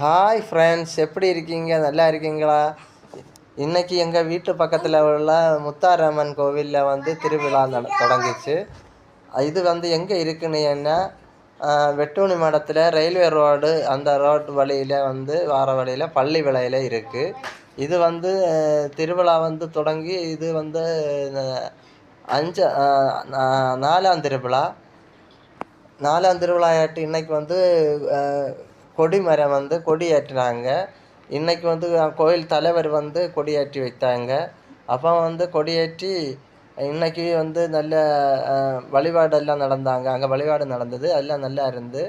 Hi friends எப்படி இருக்கீங்க? நல்லா இருக்கீங்களா? இன்னைக்கு எங்கள் வீட்டு பக்கத்தில் உள்ள முத்தாரம்மன் கோவிலில் வந்து திருவிழா நட தொடங்கிச்சு. இது வந்து எங்கே இருக்குன்னு என்ன? வெட்டூனி மடத்தில் ரயில்வே ரோடு அந்த ரோடு வழியில் வந்து வார வழியில் பள்ளி விலையில் இருக்குது இது வந்து திருவிழா வந்து தொடங்கி இது வந்து அஞ்சு நா- நாலாம் திருவிழா. நாலாம் திருவிழாயாட்டு இன்னைக்கு வந்து கொடி கொடிமரம் வந்து கொடியேற்றினாங்க. இன்றைக்கி வந்து கோயில் தலைவர் வந்து கொடியேற்றி வைத்தாங்க. அப்போ வந்து கொடியேற்றி இன்னைக்கு வந்து நல்ல வழிபாடெல்லாம் நடந்தாங்க. அங்கே வழிபாடு நடந்தது. எல்லாம் நல்லா இருந்து.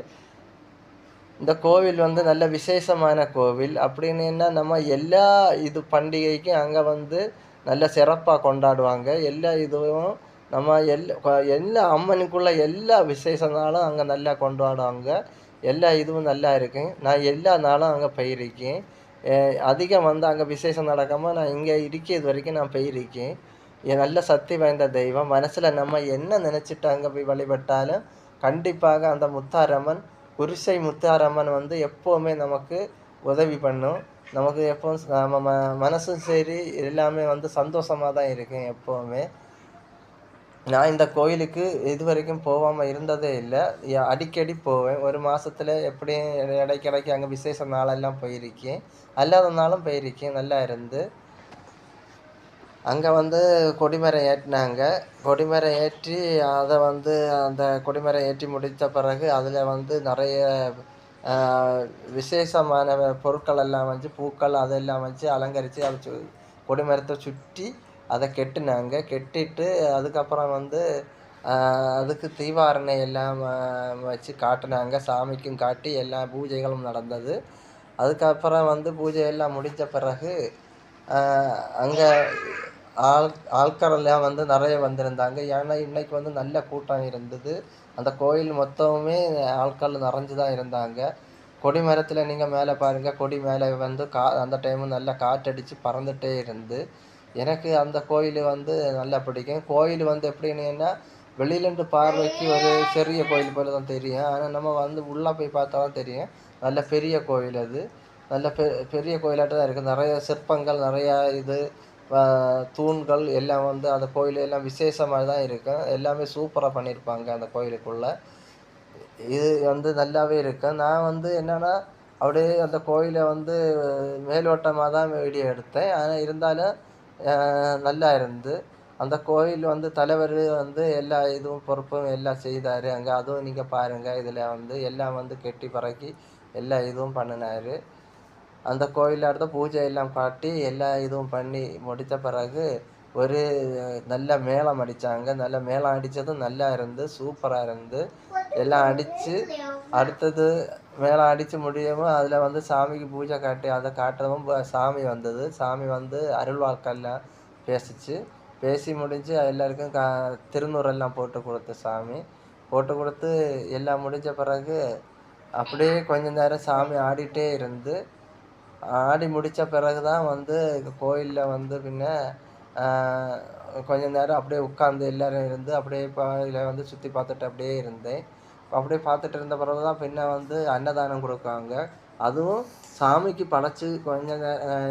இந்த கோவில் வந்து நல்ல விசேஷமான கோவில். அப்படின்னு என்ன நம்ம எல்லா இது பண்டிகைக்கும் அங்கே வந்து நல்ல சிறப்பாக கொண்டாடுவாங்க. எல்லா இதுவும் நம்ம எல் எல்லா அம்மனுக்குள்ள எல்லா விசேஷனாலும் அங்கே நல்லா கொண்டாடுவாங்க. எல்லா இதுவும் நல்லா இருக்கும் நான் எல்லா நாளும் அங்கே போயிருக்கேன். அதிகம் வந்து அங்கே விசேஷம் நடக்காமல் நான் இங்கே இருக்கிறது வரைக்கும் நான் போயிருக்கேன். என் நல்ல சக்தி வாய்ந்த தெய்வம். மனசில் நம்ம என்ன நினச்சிட்டு அங்கே போய் வழிபட்டாலும் கண்டிப்பாக அந்த முத்தாரம்மன் குருசை முத்தாரம்மன் வந்து எப்போவுமே நமக்கு உதவி பண்ணும். நமக்கு எப்போ நம்ம ம- மனசும் சரி எல்லாமே வந்து சந்தோஷமாக தான் இருக்கும் எப்போவுமே. நான் இந்த கோயிலுக்கு இது வரைக்கும் போகாமல் இருந்ததே இல்லை. அடிக்கடி போவேன். ஒரு மாதத்தில் எப்படியும் இடை- இடைக்கிடைக்கு அங்கே விசேஷ நாளெல்லாம் போயிருக்கேன். அல்லாத நாளும் போயிருக்கேன். நல்லா இருந்து. அங்கே வந்து கொடிமரம் ஏற்றினாங்க கொடிமரம் ஏற்றி அதை வந்து அந்த கொடிமரம் ஏற்றி முடித்த பிறகு அதில் வந்து நிறைய விசேஷமான பொருட்கள் எல்லாம் வச்சு பூக்கள் அதெல்லாம் வச்சு அலங்கரித்து அதை சு கொடிமரத்தை சுற்றி அதை கெட்டினாங்க. கெட்டிட்டு அதுக்கப்புறம் வந்து அதுக்கு தீவாரணை எல்லாம் வச்சு காட்டினாங்க. சாமிக்கும் காட்டி எல்லா பூஜைகளும் நடந்தது. அதுக்கப்புறம் வந்து பூஜை எல்லாம் முடிஞ்ச பிறகு அங்கே ஆள் ஆட்கள் எல்லாம் வந்து நிறைய வந்திருந்தாங்க. ஏன்னா இன்னைக்கு வந்து நல்ல கூட்டம் இருந்தது. அந்த கோயில் மொத்தமுமே ஆட்கள் நிறைஞ்சு தான் இருந்தாங்க. கொடி மரத்தில் நீங்கள் மேலே பாருங்கள் கொடி மேலே வந்து கா அந்த டைமு நல்லா காற்றடிச்சு பறந்துகிட்டே இருந்து. எனக்கு அந்த கோயில் வந்து நல்லா பிடிக்கும். கோயில் வந்து எப்படின்னா வெளியிலேருந்து பார்வைக்கு ஒரு சிறிய கோயில் போல தான் தெரியும். ஆனால் நம்ம வந்து உள்ளே போய் பார்த்தா தான் தெரியும். நல்ல பெரிய கோயில் அது. நல்ல பெ பெரிய கோயிலாட்டம் தான் இருக்குது நிறைய சிற்பங்கள் நிறையா இது தூண்கள் எல்லாம் வந்து அந்த கோயில் எல்லாம் விசேஷமாக தான் இருக்கும் எல்லாமே சூப்பராக பண்ணியிருப்பாங்க அந்த கோயிலுக்குள்ளே. இது வந்து நல்லாவே இருக்கும் நான் வந்து என்னன்னா அப்படியே அந்த கோயிலை வந்து மேலோட்டமாக தான் வீடியோ எடுத்தேன். ஆனால் இருந்தாலும் நல்லா இருந்து அந்த கோயில் வந்து தலைவர் வந்து எல்லா இதுவும் பொறுப்பும் எல்லாம் செய்தார். அங்கே அதுவும் நீங்கள் பாருங்கள் இதில் வந்து எல்லாம் வந்து கெட்டி பறக்கி எல்லா இதுவும் பண்ணினார். அந்த கோயிலில் அடுத்த பூஜை எல்லாம் காட்டி எல்லா இதுவும் பண்ணி முடித்த பிறகு ஒரு நல்ல மேளம் அடித்தாங்க நல்ல மேளம் அடித்ததும் நல்லா இருந்து சூப்பராக இருந்து எல்லாம் அடித்து அடுத்தது மேலே அடித்து முடியவும் அதில் வந்து சாமிக்கு பூஜை காட்டி அதை காட்டவும் சாமி வந்தது. சாமி வந்து அருள் பேசிச்சு. பேசி முடிஞ்சு எல்லாருக்கும் கா திருநூறெல்லாம் போட்டு கொடுத்து சாமி. போட்டு கொடுத்து எல்லாம் முடிஞ்ச பிறகு அப்படியே கொஞ்ச நேரம் சாமி ஆடிட்டே இருந்து ஆடி முடித்த பிறகு தான் வந்து கோயிலில் வந்து பின்ன கொஞ்ச நேரம் அப்படியே உட்காந்து எல்லோரும் இருந்து அப்படியே கோயிலை வந்து சுற்றி பார்த்துட்டு அப்படியே இருந்தேன். அப்படியே பார்த்துட்டு இருந்த பிறகு தான் பின்ன வந்து அன்னதானம் கொடுக்காங்க அதுவும் சாமிக்கு படைச்சி கொஞ்ச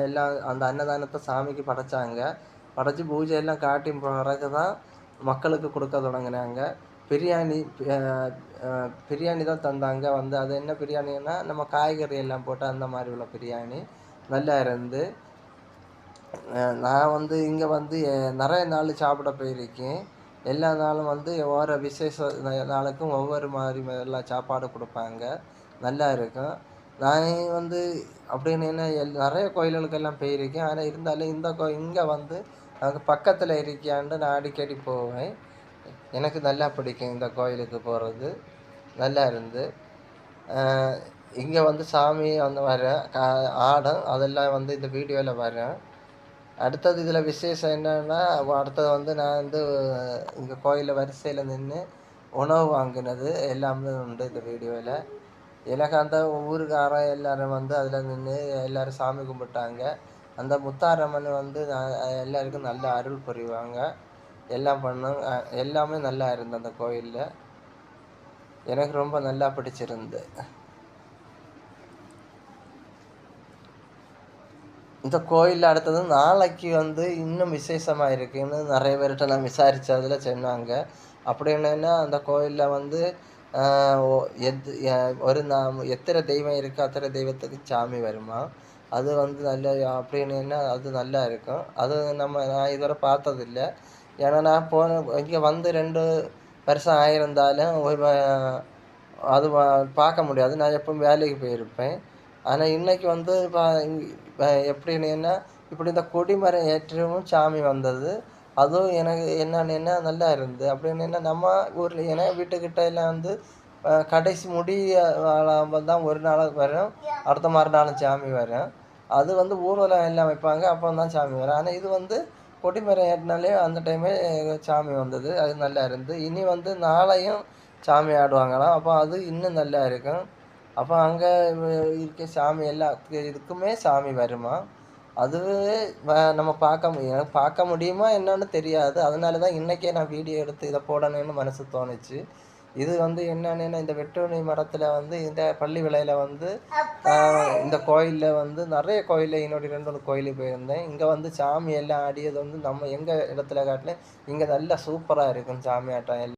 எல்லாம் அந்த அன்னதானத்தை சாமிக்கு படைச்சாங்க. படைச்சு பூஜை எல்லாம் காட்டி பிறகு தான் மக்களுக்கு கொடுக்க தொடங்கினாங்க. பிரியாணி பிரியாணி தான் தந்தாங்க. வந்து அது என்ன பிரியாணின்னா நம்ம காய்கறி எல்லாம் போட்டு அந்த மாதிரி உள்ள பிரியாணி. நல்லா இருந்து. நான் வந்து இங்கே வந்து நிறைய நாள் சாப்பிட போயிருக்கேன். எல்லா நாளும் வந்து ஒவ்வொரு விசேஷ நாளுக்கும் ஒவ்வொரு மாதிரி எல்லாம் சாப்பாடு கொடுப்பாங்க. நல்லா இருக்கும். நான் வந்து அப்படின்னு என்ன எல் நிறைய கோயில்களுக்கெல்லாம் போயிருக்கேன். ஆனால் இருந்தாலும் இந்த கோ இங்கே வந்து அங்கே பக்கத்தில் இருக்கியாண்டு நான் அடிக்கடி போவேன். எனக்கு நல்லா பிடிக்கும் இந்த கோயிலுக்கு போகிறது நல்லா இருந்து இங்கே வந்து சாமி வந்து வர கா ஆடம் அதெல்லாம் வந்து இந்த வீடியோவில் வரேன் அடுத்தது இதில் விசேஷம் என்னென்னா அடுத்தது வந்து நான் வந்து இங்கே கோயிலில் வரிசையில் நின்று உணவு வாங்கினது எல்லாமே உண்டு இந்த வீடியோவில் எனக்கு அந்த ஊருக்காரன் எல்லோரும் வந்து அதில் நின்று எல்லோரும் சாமி கும்பிட்டாங்க. அந்த முத்தாரம்மன் வந்து நான் எல்லாருக்கும் நல்ல அருள் புரிவாங்க. எல்லாம் பண்ணும் எல்லாமே நல்லா இருந்தது அந்த கோயிலில். எனக்கு ரொம்ப நல்லா பிடிச்சிருந்து இந்த கோயிலில் அடுத்தது நாளைக்கு வந்து இன்னும் விசேஷமாக இருக்குன்னு நிறைய பேர்கிட்ட நான் விசாரித்ததில் சொன்னாங்க. அப்படி என்னென்னா அந்த கோயிலில் வந்து எது எத் ஒரு நாம் எத்தனை தெய்வம் இருக்கோ அத்தனை தெய்வத்துக்கு சாமி வருமா? அது வந்து நல்ல அப்படின்னா அது நல்லா இருக்கும். அது நம்ம நான் இதுவரை பார்த்ததில்ல. ஏன்னா நான் போன இங்கே வந்து ரெண்டு வருஷம் ஆயிருந்தாலும் ஒரு அது பார்க்க முடியாது. நான் எப்பவும் வேலைக்கு போயிருப்பேன். ஆனால் இன்னைக்கு வந்து இப்போ இங்க- எப்படின்னா இப்படி இந்த கொடிமரம் ஏற்றவும் சாமி வந்தது. அதுவும் எனக்கு என்னன்னா நல்லா இருந்து. அப்படின்னு நம்ம ஊரில் ஏன்னா வீட்டுக்கிட்ட எல்லாம் வந்து கடைசி முடிய தான் ஒரு நாள் வரும். அடுத்த மறுநாளும் சாமி வரும். அது வந்து ஊர்வலம் எல்லாம் வைப்பாங்க அப்போ தான் சாமி வரும். ஆனால் இது வந்து கொடிமரம் ஏற்றினாலே அந்த டைமே சாமி வந்தது. அது நல்லா இருந்து. இனி வந்து நாளையும் சாமி ஆடுவாங்களாம். அப்போ அது இன்னும் நல்லா இருக்கும். அப்போ அங்கே இருக்க சாமி எல்லா இதுக்குமே சாமி வருமா? அதுவே நம்ம பார்க்க மு- எனக்கு பார்க்க முடியுமா என்னன்னு தெரியாது. அதனால தான் இன்றைக்கே நான் வீடியோ எடுத்து இதை போடணும்னு மனசு தோணுச்சு. இது வந்து என்னன்னா இந்த வெட்டுவணி மரத்தில் வந்து இந்த பள்ளி விலையில வந்து இந்த கோயிலில் வந்து நிறைய கோயிலில் என்னோட ரெண்டு மூணு கோயிலுக்கு போயிருந்தேன். இங்கே வந்து சாமி எல்லாம் ஆடியது வந்து நம்ம எங்கள் இடத்துல காட்டிலும் இங்கே நல்லா சூப்பராக இருக்கும் சாமி ஆட்டம் எல்லாம்.